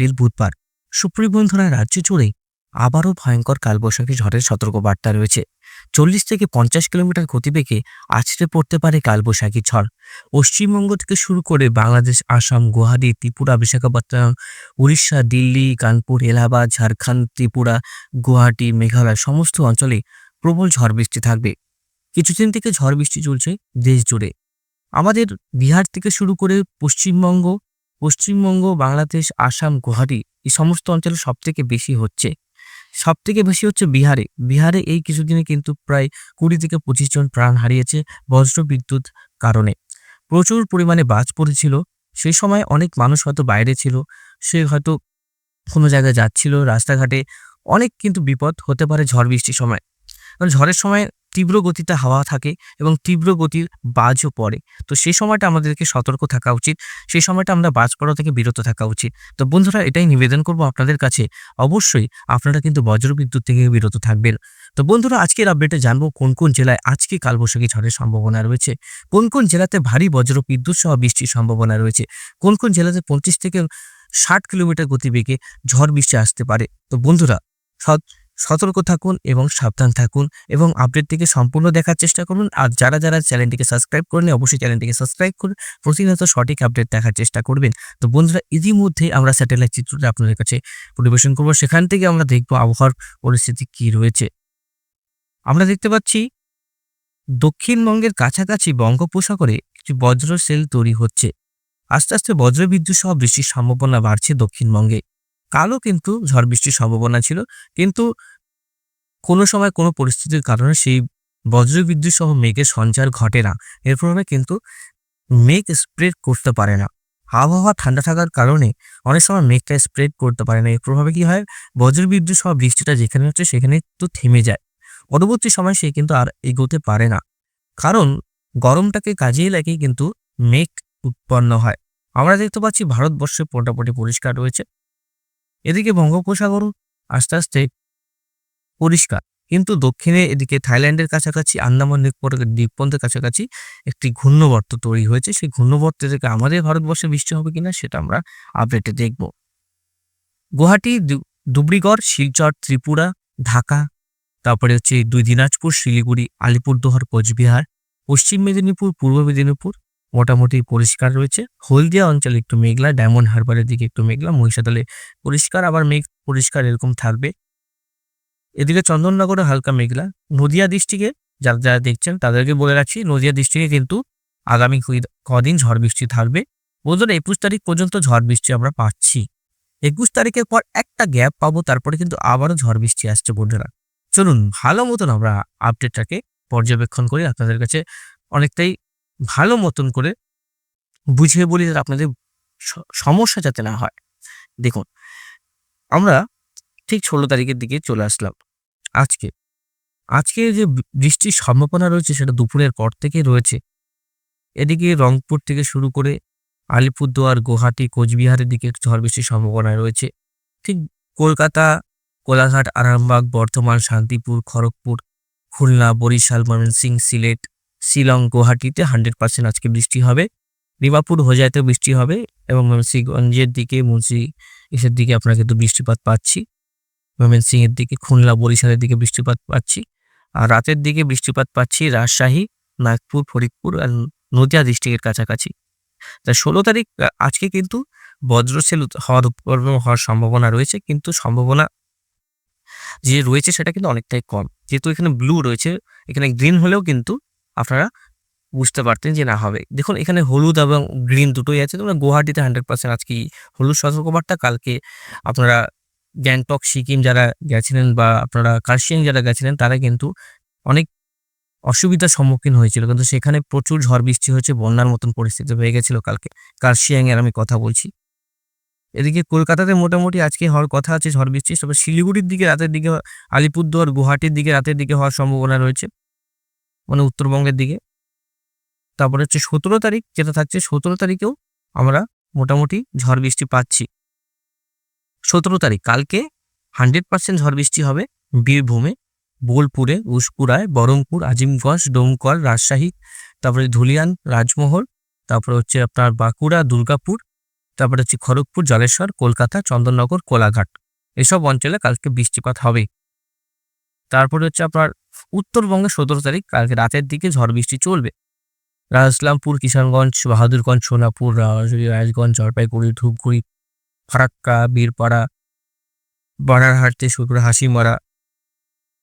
April বুধবার। সুপ্রিয় বন্ধুরা রাজ্য জুড়ে আবারও ভয়ঙ্কর কালবৈশাখী ঝড়ের সতর্কবার্তা রয়েছে। চল্লিশ থেকে পঞ্চাশ কিলোমিটার গতিবেগে আছড়ে পড়তে পারে কালবৈশাখী ঝড়। পশ্চিমবঙ্গ থেকে শুরু করে বাংলাদেশ, আসাম, গুয়াহাটি, ত্রিপুরা, বিশাখাপত্তনম, উড়িষ্যা, দিল্লি, কানপুর, এলাহাবাদ, ঝাড়খণ্ড, ত্রিপুরা, গুয়াহাটি, মেঘালয় সমস্ত অঞ্চলে প্রবল ঝড় বৃষ্টি থাকবে। কিছুদিন থেকে ঝড় বৃষ্টি চলছে দেশ জুড়ে। আমাদের বিহার থেকে শুরু করে পশ্চিমবঙ্গ পশ্চিমবঙ্গ, বাংলাদেশ, আসাম, গুয়াহাটি এই সমস্ত অঞ্চলে সব থেকে বেশি হচ্ছে। সব থেকে বেশি হচ্ছে বিহারে। বিহারে এই কিছুদিনে কিন্তু প্রায় কুড়ি থেকে পঁচিশ জন প্রাণ হারিয়েছে বজ্র বিদ্যুৎ কারণে। প্রচুর পরিমাণে বাজ পড়েছিল। সেই সময় অনেক মানুষ হয়তো বাইরে ছিল, সে হয়তো কোনো জায়গায় যাচ্ছিল, রাস্তাঘাটে অনেক কিন্তু বিপদ হতে পারে ঝড় বৃষ্টির সময়। কারণ ঝড়ের সময় তীব্র গতিতে হাওয়া থাকে এবং তীব্র গতির বাজও পড়ে। তো সেই সময়টা আমাদেরকে সতর্ক থাকা উচিত। সেই সময়টা আমরা বাজ পড়া থেকে বিরত থাকা উচিত। তো বন্ধুরা, এটাই নিবেদন করব আপনাদের কাছে। অবশ্যই আপনারা কিন্তু বজ্রবিদ্যুৎ থেকে বিরত থাকবেন। তো বন্ধুরা, আজকের আপডেটে জানব কোন কোন জেলায় আজকে কালবৈশাখী ঝড়ের সম্ভাবনা রয়েছে। কোন কোন জেলাতে ভারী বজ্র বিদ্যুৎ সহ বৃষ্টির সম্ভাবনা রয়েছে। কোন কোন জেলাতে পঁচিশ থেকে ষাট কিলোমিটার গতিবেগে ঝড় বৃষ্টি আসতে পারে। তো বন্ধুরা, সৎ সতর্ক থাকুন এবং সাবধান থাকুন এবং আপডেটটিকে সম্পূর্ণ দেখার চেষ্টা করুন। আর যারা যারা চ্যানেলটিকে সাবস্ক্রাইব করেন অবশ্যই চ্যানেলটিকে সাবস্ক্রাইব করে প্রতিনিয়ত সঠিক আপডেট দেখার চেষ্টা করবেন। তো বন্ধুরা, ইতিমধ্যে আমরা স্যাটেলাইট চিত্রটা আপনাদের কাছে পরিবেশন করব। সেখান থেকে আমরা দেখব আবহাওয়ার পরিস্থিতি কি রয়েছে। আমরা দেখতে পাচ্ছি, দক্ষিণবঙ্গের কাছাকাছি বঙ্গোপসাগরে কিছু বজ্র সেল তৈরি হচ্ছে। আস্তে আস্তে বজ্রবিদ্যুৎ সহ বৃষ্টির সম্ভাবনা বাড়ছে দক্ষিণবঙ্গে। কালও কিন্তু ঝড় বৃষ্টির সম্ভাবনা ছিল। কিন্তু কোনো সময় কোনো পরিস্থিতির কারণে সেই বজ্রবিদ্যুৎ সহ মেঘের সঞ্চার ঘটে না। এর প্রভাবে কিন্তু মেঘ স্প্রেড করতে পারে না। আবহাওয়া ঠান্ডা থাকার কারণে অনেক সময় মেঘটা স্প্রেড করতে পারে না। এর প্রভাবে কি হয়? বজ্রবিদ্যুৎ সহ বৃষ্টিটা যেখানে হচ্ছে সেখানে একটু থেমে যায়। পরবর্তী সময় সে কিন্তু আর এগোতে পারে না। কারণ গরমটাকে কাজেই লাগিয়ে কিন্তু মেঘ উৎপন্ন হয়। আমরা দেখতে পাচ্ছি ভারতবর্ষে মোটামুটি পরিষ্কার রয়েছে। এদিকে বঙ্গোপসাগরও আস্তে আস্তে পরিষ্কার। কিন্তু দক্ষিণে এদিকে থাইল্যান্ডের কাছাকাছি, আন্দামান নিকোবর দ্বীপপুঞ্জের কাছাকাছি একটি ঘূর্ণবর্ত তৈরি হয়েছে। সেই ঘূর্ণবর্ত থেকে আমাদের ভারতবর্ষে বৃষ্টি হবে কিনা সেটা আমরা আপডেটে দেখব। গুয়াহাটি ধুবড়িগড় শিলচর, ত্রিপুরা, ঢাকা, তারপরে হচ্ছে দুই দিনাজপুর, শিলিগুড়ি, আলিপুরদুয়ার, কোচবিহার, পশ্চিম মেদিনীপুর, পূর্ব মেদিনীপুর মোটামুটি পরিষ্কার রয়েছে। হলদিয়া অঞ্চলে একটু মেঘলা, ডায়মন্ড হারবারের দিকে একটু মেঘলা, মহিষাদলে পরিষ্কার, আবার মেঘ পরিষ্কার এরকম থাকবে। এদিকে চন্দননগরে হালকা মেঘলা। নদিয়া ডিস্ট্রিক্টে যারা যারা দেখছেন তাদেরকে বলে রাখছি, নদিয়া ডিস্ট্রিক্টে কিন্তু আগামী কদিন ঝড় বৃষ্টি থাকবে। বন্ধুরা একুশ তারিখ পর্যন্ত ঝড় বৃষ্টি আমরা পাচ্ছি। একুশ তারিখের পর একটা গ্যাপ পাবো, তারপরে কিন্তু আবারও ঝড় বৃষ্টি আসছে বন্ধুরা। চলুন, ভালো মতন আমরা আপডেটটাকে পর্যবেক্ষণ করি। আপনাদের কাছে অনেকটাই ভালো মতন করে বুঝিয়ে বলি, যাতে আপনাদের সমস্যা যাতে না হয়। দেখুন, আমরা ঠিক ষোলো তারিখের দিকে চলে আসলাম। আজকে। আজকে যে বৃষ্টির সম্ভাবনা রয়েছে সেটা দুপুরের পর থেকে রয়েছে। এদিকে রংপুর থেকে শুরু করে আলিপুরদুয়ার, গুয়াহাটি, কোচবিহারের দিকে ঝড় বৃষ্টির সম্ভাবনা রয়েছে। ঠিক কলকাতা, কোলাঘাট, আরামবাগ, বর্ধমান, শান্তিপুর, খড়গপুর, খুলনা, বরিশাল ময়মনসিং সিলেট, শিলং, গুয়াহাটিতে হান্ড্রেড পার্সেন্ট আজকে বৃষ্টি হবে। দিমাপুর হোজাইতেও বৃষ্টি হবে এবং ময়মনসিংহগঞ্জের দিকে মুন্সি এসের দিকে আপনারা কিন্তু বৃষ্টিপাত পাচ্ছি। ময়মনসিংহের দিকে, খুলনা বরিশালের দিকে বৃষ্টিপাত পাচ্ছি। আর রাতের দিকে বৃষ্টিপাত পাচ্ছি রাজশাহী, নাগপুর, ফরিদপুর আর নদিয়া ডিস্ট্রিক্টের কাছাকাছি। তা ষোলো তারিখ আজকে কিন্তু বজ্রসেল হওয়ার উপর হওয়ার সম্ভাবনা রয়েছে, কিন্তু সম্ভাবনা যে রয়েছে সেটা কিন্তু অনেকটাই কম। যেহেতু এখানে ব্লু রয়েছে, এখানে গ্রিন হলেও কিন্তু আপনারা বুঝতে পারতেন যে না হবে। দেখুন, এখানে হলুদ এবং গ্রিন দুটোই আছে। তোমরা গুয়াহাটিতে হান্ড্রেড পার্সেন্ট আজকে হলুদ সতর্কবার্তা, কালকে আপনারা গ্যাংটক, সিকিম যারা গেছিলেন বা আপনারা কার্শিয়াং যারা গেছিলেন, তারা কিন্তু অনেক অসুবিধার সম্মুখীন হয়েছিল। কিন্তু সেখানে প্রচুর ঝড় বৃষ্টি হয়েছে, বন্যার মতন পরিস্থিতি হয়ে গেছিল কালকে। কার্শিয়াং এর আমি কথা বলছি। এদিকে কলকাতাতে মোটামুটি আজকে হওয়ার কথা আছে ঝড় বৃষ্টি, তবে শিলিগুড়ির দিকে, রাতের দিকে, আলিপুরদুয়ার, গুয়াহাটির দিকে, রাতের দিকে হওয়ার সম্ভাবনা রয়েছে মানে উত্তরবঙ্গের দিকে। তারপরে হচ্ছে সতেরো তারিখ, যেটা থাকছে সতেরো তারিখেও আমরা মোটামুটি ঝড় বৃষ্টি পাচ্ছি। সতেরো তারিখ, কালকে হান্ড্রেড পার্সেন্ট ঝড় বৃষ্টি হবে বীরভূমে, বোলপুরে, উসপুরায় বহরমপুর আজিমগঞ্জ, ডোমকল, রাজশাহী, তারপরে ধুলিয়ান, রাজমহল, তারপরে হচ্ছে আপনার বাঁকুড়া, দুর্গাপুর, তারপরে হচ্ছে খড়গপুর, জলেশ্বর, কলকাতা, চন্দননগর, কোলাঘাট। এসব অঞ্চলে কালকে বৃষ্টিপাত হবে। তারপরে হচ্ছে আপনার উত্তরবঙ্গে সতেরো তারিখ, কালকে রাতের দিকে ঝড় বৃষ্টি চলবে। রাজলামপুর, কিষানগঞ্জ, বাহাদুরগঞ্জ, সোনাপুর রাজগঞ্জ, জলপাইগুড়ি, ধূপগুড়ি ফারাক্কা, বীরপাড়া, বানারহাট থেকে শুরু করে হাসিমারা,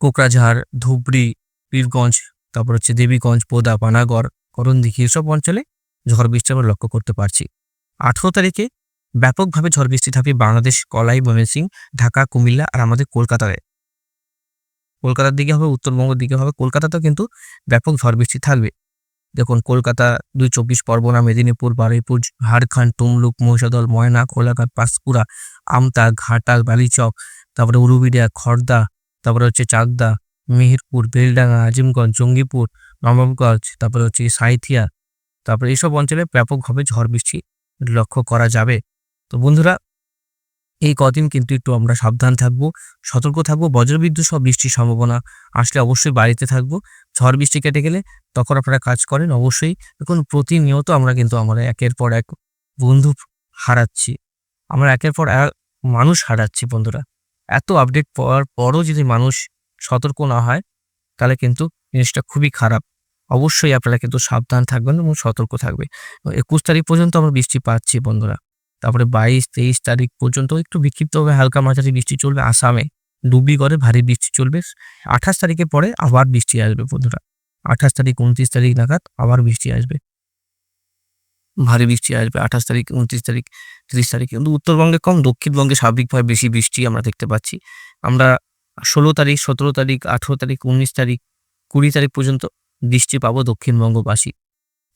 কোকরাঝাড়, ধুবড়ি, পীরগঞ্জ, তারপর হচ্ছে দেবীগঞ্জ, পোদা, পানাগড়, করণদিঘি এসব অঞ্চলে ঝড় বৃষ্টি আমরা লক্ষ্য করতে পারছি। আঠেরো তারিখে ব্যাপকভাবে ঝড় বৃষ্টি থাকবে বাংলাদেশ, কলাই, ময়মনসিং, ঢাকা, কুমিল্লা আর আমাদের কলকাতায় কলকাতার দিকে হবে, উত্তরবঙ্গের দিকে হবে, কলকাতাতেও কিন্তু ব্যাপক ঝড় বৃষ্টি থাকবে। দেখুন, কলকাতা দুই চব্বিশ পরগনা, মেদিনীপুর, বারুইপুর, ঝাড়খণ্ড, তমলুক মহিষাদল ময়না, কোলাঘাট, পাঁশকুড়া, আমতা, ঘাটাল, বালিচক, তারপরে উরুবিড়িয়া খড়দা তারপরে হচ্ছে চাকদা, মেহেরপুর, বেলডাঙ্গা, আজিমগঞ্জ, জঙ্গিপুর নবমগঞ্জ তারপরে হচ্ছে সাঁইথিয়া, তারপরে এইসব অঞ্চলে ব্যাপকভাবে ঝড় বৃষ্টি লক্ষ্য করা যাবে। তো বন্ধুরা, এই কদিন কিন্তু একটু আমরা সাবধান থাকব, সতর্ক থাকব, বজ্রবিদ্যুৎ সব বৃষ্টির সম্ভাবনা আসলে অবশ্যই বাড়িতে থাকব। ঝড় বৃষ্টি কেটে গেলে তখন আপনারা কাজ করেন, অবশ্যই। দেখুন, প্রতিনিয়ত আমরা কিন্তু আমরা একের পর এক বন্ধু হারাচ্ছি। আমরা একের পর এক মানুষ হারাচ্ছি, বন্ধুরা। এত আপডেট পাওয়ার পরও যদি মানুষ সতর্ক না হয়, তাহলে কিন্তু জিনিসটা খুবই খারাপ। অবশ্যই আপনারা কিন্তু সাবধান থাকবেন এবং সতর্ক থাকবে। একুশ তারিখ পর্যন্ত আমরা বৃষ্টি পাচ্ছি, বন্ধুরা। তারপরে বাইশ, তেইশ তারিখ পর্যন্ত একটু বিক্ষিপ্তভাবে হালকা মাঝারি বৃষ্টি চলবে আসামে। ডুবিগড়ে ভারী বৃষ্টি চলবে। আঠাশ তারিখে পরে আবার বৃষ্টি আসবে বন্ধুরা। আঠাশ তারিখ, উনত্রিশ তারিখ নাগাদ আবার বৃষ্টি আসবে। ভারী বৃষ্টি আসবে আঠাশ তারিখ, উনত্রিশ তারিখ, তিরিশ তারিখ। কিন্তু উত্তরবঙ্গে কম, দক্ষিণবঙ্গে স্বাভাবিকভাবে বেশি বৃষ্টি আমরা দেখতে পাচ্ছি। আমরা ষোলো তারিখ, সতেরো তারিখ, আঠেরো তারিখ, উনিশ তারিখ, কুড়ি তারিখ পর্যন্ত বৃষ্টি পাবো দক্ষিণবঙ্গবাসী।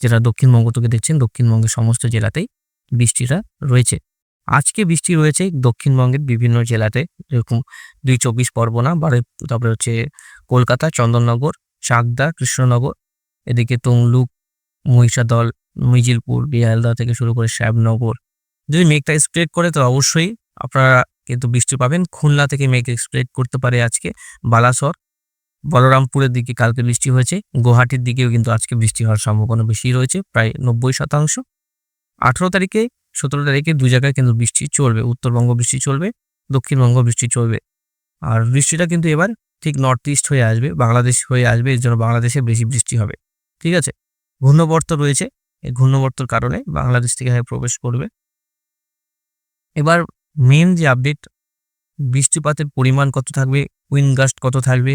যারা দক্ষিণবঙ্গ থেকে দেখছেন, দক্ষিণবঙ্গের সমস্ত জেলাতেই বৃষ্টিটা রয়েছে। আজকে বৃষ্টি রয়েছে দক্ষিণবঙ্গের বিভিন্ন জেলাতে, যেরকম দুই চব্বিশ পরগনা, বারে তারপরে হচ্ছে কলকাতা, চন্দননগর, চাকদা, কৃষ্ণনগর, এদিকে তমলুক, মহিষাদল, মিজিলপুর, বিহালদা থেকে শুরু করে শ্যাবনগর যদি মেঘটা স্প্রেড করে তো অবশ্যই আপনারা কিন্তু বৃষ্টি পাবেন। খুলনা থেকে মেঘ স্প্রেড করতে পারে আজকে বালাসর। বলরামপুরের দিকে কালকে বৃষ্টি হয়েছে, গুয়াহাটির দিকেও কিন্তু আজকে বৃষ্টি হওয়ার সম্ভাবনা বেশি রয়েছে, প্রায় নব্বই শতাংশ। আঠেরো তারিখে সতেরো তারিখে দু জায়গায় কিন্তু বৃষ্টি চলবে, উত্তরবঙ্গ বৃষ্টি চলবে, দক্ষিণবঙ্গ বৃষ্টি চলবে। আর বৃষ্টিটা কিন্তু এবার ঠিক নর্থ ইস্ট হয়ে আসবে, বাংলাদেশ হয়ে আসবে, এর জন্য বাংলাদেশে বেশি বৃষ্টি হবে, ঠিক আছে? ঘূর্ণবর্ত রয়েছে, এই ঘূর্ণবর্তর কারণে বাংলাদেশ থেকে প্রবেশ করবে। এবার মেন যে আপডেট বৃষ্টিপাতের পরিমাণ কত থাকবে উইনগাস্ট কত থাকবে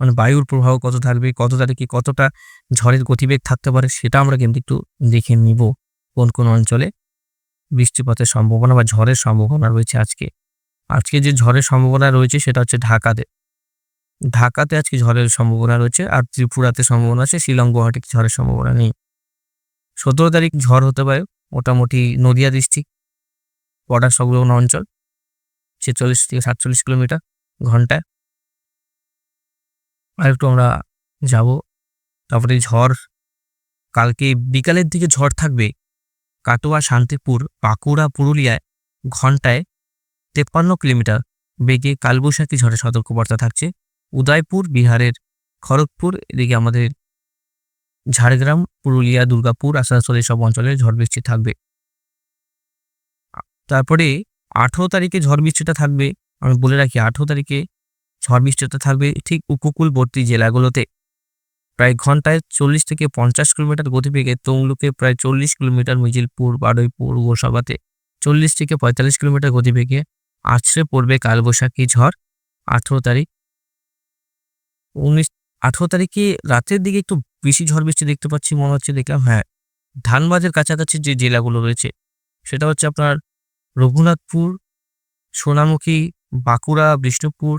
মানে বায়ুর প্রভাব কত থাকবে, কত তারিখে কতটা ঝড়ের গতিবেগ থাকতে পারে, সেটা আমরা কিন্তু একটু দেখে নিব কোন কোন অঞ্চলে। বৃষ্টিপাতের সম্ভাবনা বা ঝড়ের সম্ভাবনা রয়েছে আজকে। আজকে যে ঝড়ের সম্ভাবনা রয়েছে সেটা হচ্ছে ঢাকাতে। ঢাকাতে আজকে ঝড়ের সম্ভাবনা রয়েছে আর ত্রিপুরাতে সম্ভাবনা আছে, শিলং, গুয়াহাটিতে ঝড়ের সম্ভাবনা নেই। সতেরো তারিখ ঝড় হতে পারে মোটামুটি নদিয়া ডিস্ট্রিক্ট, বর্ডার সংলগ্ন অঞ্চল, ছেচল্লিশ থেকে সাতচল্লিশ কিলোমিটার ঘন্টায়। আর একটু আমরা যাব, তারপরে ঝড়, কালকে বিকালের দিকে ঝড় থাকবে। কাটোয়া, শান্তিপুর, বাঁকুড়া পুরুলিয়ায় ঘন্টায় তেপ্পান্ন কিলোমিটার। বেগে কালবৈশাখী ঝড়ের সতর্কবার্তা থাকছে। উদয়পুর, বিহারের খড়গপুর, এদিকে আমাদের ঝাড়গ্রাম, পুরুলিয়া, দুর্গাপুর আসানসোল এসব অঞ্চলে ঝড় বৃষ্টি থাকবে। তারপরে আঠেরো তারিখে ঝড় বৃষ্টিটা থাকবে। আমি বলে রাখি, আঠেরো তারিখে ঝড় বৃষ্টিটা থাকবে ঠিক উপকূলবর্তী জেলাগুলোতে। প্রায় ঘন্টায় চল্লিশ থেকে পঞ্চাশ কিলোমিটার গতিবেগে তমলুকে প্রায় চল্লিশ কিলোমিটার মিজিলপুর, বারুইপুর, গোসাবাতে চল্লিশ থেকে পঁয়তাল্লিশ কিলোমিটার গতিবেগে আছড়ে পড়বে কালবৈশাখী ঝড়। আঠেরো তারিখ। উনিশ আঠেরো তারিখে রাতের দিকে একটু বেশি ঝড় বৃষ্টি দেখতে পাচ্ছি, মনে হচ্ছে দেখলাম হ্যাঁ ধানবাদের কাছাকাছি যে জেলাগুলো রয়েছে, সেটা হচ্ছে আপনার রঘুনাথপুর, সোনামুখী, বাঁকুড়া, বিষ্ণুপুর,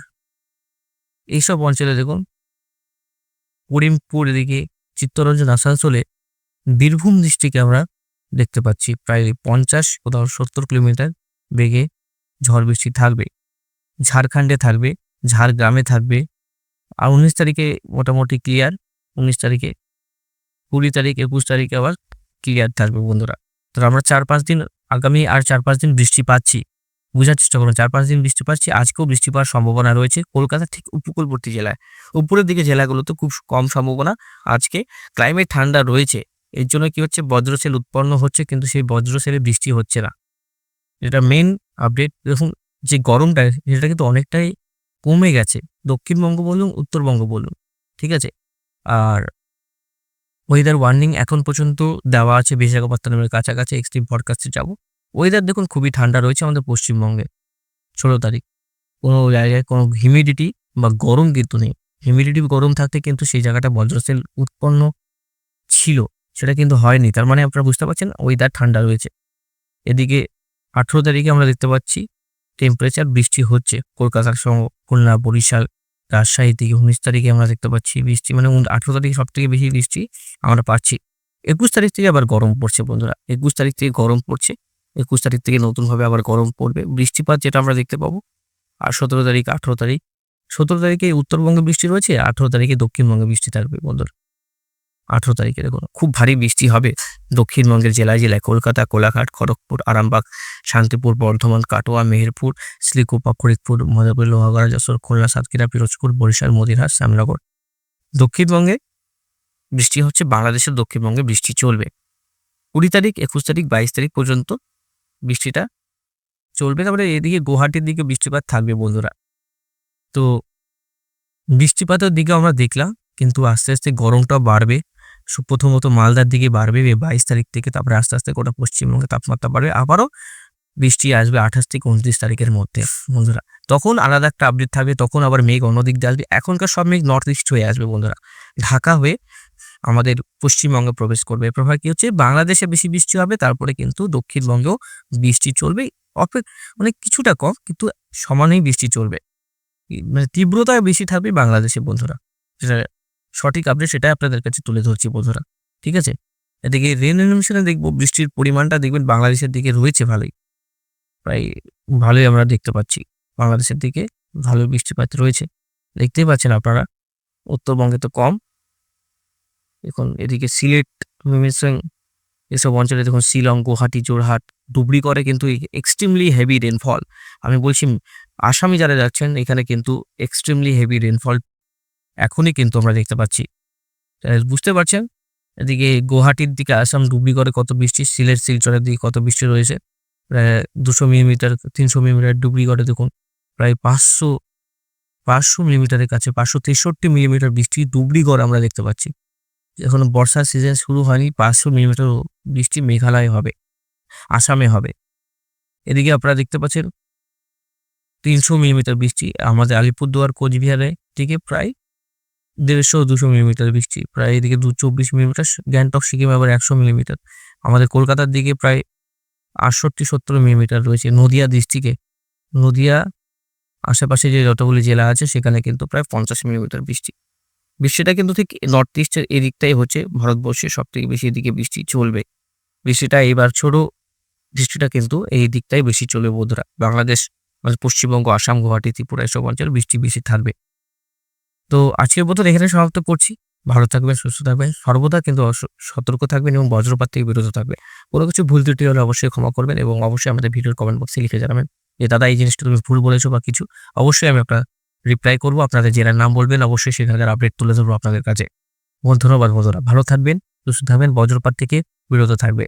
এইসব অঞ্চলে দেখুন করিমপুর এদিকে চিত্তরঞ্জন আসানসোলে বীরভূম ডিস্ট্রিক্টে আমরা দেখতে পাচ্ছি। প্রায় পঞ্চাশ কোথাও সত্তর কিলোমিটার বেগে ঝড় বৃষ্টি থাকবে, ঝাড়খণ্ডে থাকবে, ঝাড়গ্রামে থাকবে। আর উনিশ তারিখে মোটামুটি ক্লিয়ার উনিশ তারিখে, কুড়ি তারিখ, একুশ তারিখে আবার ক্লিয়ার থাকবে বন্ধুরা। তো আমরা চার পাঁচ দিন, আগামী আর চার পাঁচ দিন বৃষ্টি পাচ্ছি। বোঝার চেষ্টা করুন। চার পাঁচ দিন বৃষ্টি পাচ্ছি, আজকেও বৃষ্টি পাওয়ার সম্ভাবনা রয়েছে কলকাতা ঠিক উপকূলবর্তী জেলায়। উপরের দিকে জেলাগুলোতে খুব কম সম্ভাবনা। আজকে ক্লাইমেট ঠান্ডা রয়েছে। এর জন্য কি হচ্ছে? বজ্রসেল উৎপন্ন হচ্ছে, কিন্তু সেই বজ্রসেলে বৃষ্টি হচ্ছে না। যেটা মেন আপডেট দেখুন যে গরমটা, সেটা কিন্তু অনেকটাই কমে গেছে। দক্ষিণবঙ্গ বলুন, উত্তরবঙ্গ বলুন, ঠিক আছে? আর ওয়েদার ওয়ার্নিং এখন পর্যন্ত দেওয়া আছে। বিশাখাপত্তনমের কাছাকাছি এক্সট্রিম ফরকাস্টে যাব। ওয়েদার দেখুন খুবই ঠান্ডা রয়েছে আমাদের পশ্চিমবঙ্গে। ষোলো তারিখ। কোনো জায়গায় কোনো হিউমিডিটি বা গরম কিন্তু নেই। হিউমিডিটি গরম থাকতে কিন্তু সেই জায়গাটা বজ্রসেল উৎপন্ন ছিল। সেটা কিন্তু হয়নি। তার মানে আপনারা বুঝতে পারছেন ওয়েদার ঠান্ডা রয়েছে। এদিকে আঠেরো তারিখে আমরা দেখতে পাচ্ছি টেম্পারেচার বৃষ্টি হচ্ছে। কলকাতার সহ খুলনা, বরিশাল রাজশাহী থেকে উনিশ তারিখে আমরা দেখতে পাচ্ছি বৃষ্টি। মানে আঠেরো তারিখে সব থেকে বেশি বৃষ্টি আমরা পাচ্ছি। একুশ তারিখ থেকে আবার গরম পড়ছে বন্ধুরা। একুশ তারিখ থেকে গরম পড়ছে। একুশ তারিখ থেকে নতুনভাবে আবার গরম পড়বে। বৃষ্টিপাত যেটা আমরা দেখতে পাবো, আর সতেরো তারিখ, আঠেরো তারিখ, সতেরো তারিখে উত্তরবঙ্গে বৃষ্টি রয়েছে আঠেরো তারিখে দক্ষিণবঙ্গে বৃষ্টি থাকবে, বন্ধুরা। আঠেরো তারিখে দেখুন, খুব ভারী বৃষ্টি হবে। দক্ষিণবঙ্গের জেলায় জেলায় কলকাতা, কোলাঘাট, খড়গপুর, আরামবাগ, শান্তিপুর, বর্ধমান, কাটোয়া, মেহেরপুর, শ্রীকোপা, ফরিদপুর মজাপুর লোহাগড়া, যশোর, খুলনা, সাতক্ষীরা, পিরোজপুর, বরিশাল মদিরহাট শ্যামনগর। দক্ষিণবঙ্গে বৃষ্টি হচ্ছে, বাংলাদেশের দক্ষিণবঙ্গে বৃষ্টি চলবে। কুড়ি তারিখ, একুশ তারিখ, বাইশ তারিখ পর্যন্ত বৃষ্টিটা চলবে। তারপরে এদিকে গুয়াহাটির দিকে বৃষ্টিপাত থাকবে বন্ধুরা। তো বৃষ্টিপাতের দিকে আমরা দেখলাম, কিন্তু আস্তে আস্তে গরমটাও বাড়বে। প্রথমত মালদার দিকে বাড়বে বাইশ তারিখ থেকে তারপরে আস্তে আস্তে গোটা পশ্চিমবঙ্গে তাপমাত্রা বাড়বে। আবারও বৃষ্টি আসবে আঠাশ থেকে উনত্রিশ তারিখের মধ্যে, বন্ধুরা। তখন আলাদা একটা আপডেট থাকবে, তখন আবার মেঘ অন্যদিক দিয়ে আসবে। এখনকার সব মেঘ নর্থ ইস্ট হয়ে আসবে বন্ধুরা। ঢাকা হয়ে আমাদের পশ্চিমবঙ্গে প্রবেশ করবে। এর প্রভাব কি হচ্ছে? বাংলাদেশে বেশি বৃষ্টি হবে, তারপরে কিন্তু দক্ষিণবঙ্গেও বৃষ্টি চলবে। অপে মানে কিছুটা কম, কিন্তু সমানেই বৃষ্টি চলবে। মানে তীব্রতায় বেশি থাকবে বাংলাদেশে বন্ধুরা। যেটা সঠিক আপডেট সেটাই আপনাদের কাছে তুলে ধরছি বন্ধুরা। ঠিক আছে? এদিকে রেন এলিমিনেশনে দেখব, বৃষ্টির পরিমাণটা দেখবেন বাংলাদেশের দিকে রয়েছে ভালোই। প্রায় ভালোই আমরা দেখতে পাচ্ছি। বাংলাদেশের দিকে ভালো বৃষ্টিপাত রয়েছে। দেখতেই পাচ্ছেন আপনারা, উত্তরবঙ্গে তো কম। এখন এদিকে সিলেট ময়মনসিংহ এসব অঞ্চলে দেখুন, শিলং, গুয়াহাটি জোরহাট ধুবড়িগড়ে কিন্তু এক্সট্রিমলি হেভি রেনফল আমি বলছি, আসামি যারা যাচ্ছেন, এখানে কিন্তু এক্সট্রিমলি হেভি রেনফল এখনই কিন্তু আমরা দেখতে পাচ্ছি। বুঝতে পারছেন? এদিকে গুয়াহাটির দিকে আসাম ডুবলিগড়ে কত বৃষ্টি, সিলেট, শিলচরের দিকে কত বৃষ্টি রয়েছে। প্রায় দুশো মিলিমিটার, তিনশো মিলিমিটার ডুবলিগড়ে দেখুন, প্রায় পাঁচশো পাঁচশো মিলিমিটারের কাছে, পাঁচশো তেষট্টি মিলিমিটার বৃষ্টি ডুবলিগড় আমরা দেখতে পাচ্ছি। এখনও বর্ষার সিজন শুরু হয়নি, পাঁচশো মিলিমিটার বৃষ্টি মেঘালয় হবে, আসামে হবে। এদিকে আপনারা দেখতে পাচ্ছেন, তিনশো মিলিমিটার বৃষ্টি আমাদের আলিপুরদুয়ার কোচবিহারের দিকে প্রায় দেড়শো দুশো মিলিমিটার বৃষ্টি, প্রায় এদিকে দু চব্বিশ মিলিমিটার গ্যাংটক, সিকিম আবার একশো মিলিমিটার আমাদের কলকাতার দিকে প্রায় আটষট্টি সত্তর মিলিমিটার রয়েছে নদিয়া ডিস্ট্রিক্টে নদিয়া আশেপাশে যে যতগুলি জেলা আছে, সেখানে কিন্তু প্রায় পঞ্চাশ মিলিমিটার বৃষ্টি। বৃষ্টিটা কিন্তু ঠিক নর্থ ইস্টের এদিকটাই হচ্ছে। ভারতবর্ষে সব থেকে বেশি এদিকে বৃষ্টি চলবে। বৃষ্টিটা এইবার ছোটো, বৃষ্টিটা কিন্তু এই দিকটাই বেশি চলবে বন্ধুরা। বাংলাদেশ মানে পশ্চিমবঙ্গ, আসাম, গুয়াহাটি, ত্রিপুরা এসব অঞ্চলে বৃষ্টি বেশি থাকবে। তো আজকের মতন এখানে সমাপ্ত করছি। ভালো থাকবেন, সুস্থ থাকবেন। সর্বদা কিন্তু সতর্ক থাকবেন এবং বজ্রপাত থেকে বিরত থাকবেন। কোনো কিছু ভুল ত্রুটি হলে অবশ্যই ক্ষমা করবেন এবং অবশ্যই আমাদের ভিডিওর কমেন্ট বক্সে লিখে জানাবেন যে, দাদা, এই জিনিসটা তুমি ভুল বলেছ বা কিছু? অবশ্যই আমি আপনার রিপ্লাই করব, আপনাদের জেলার নাম বলবেন, অবশ্যই সেখানকার আপডেট তুলে ধরবো আপনাদের কাছে। ধন্যবাদ বন্ধুরা। ভালো থাকবেন, সুস্থ থাকবেন, বজ্রপাত থেকে বিরত থাকবে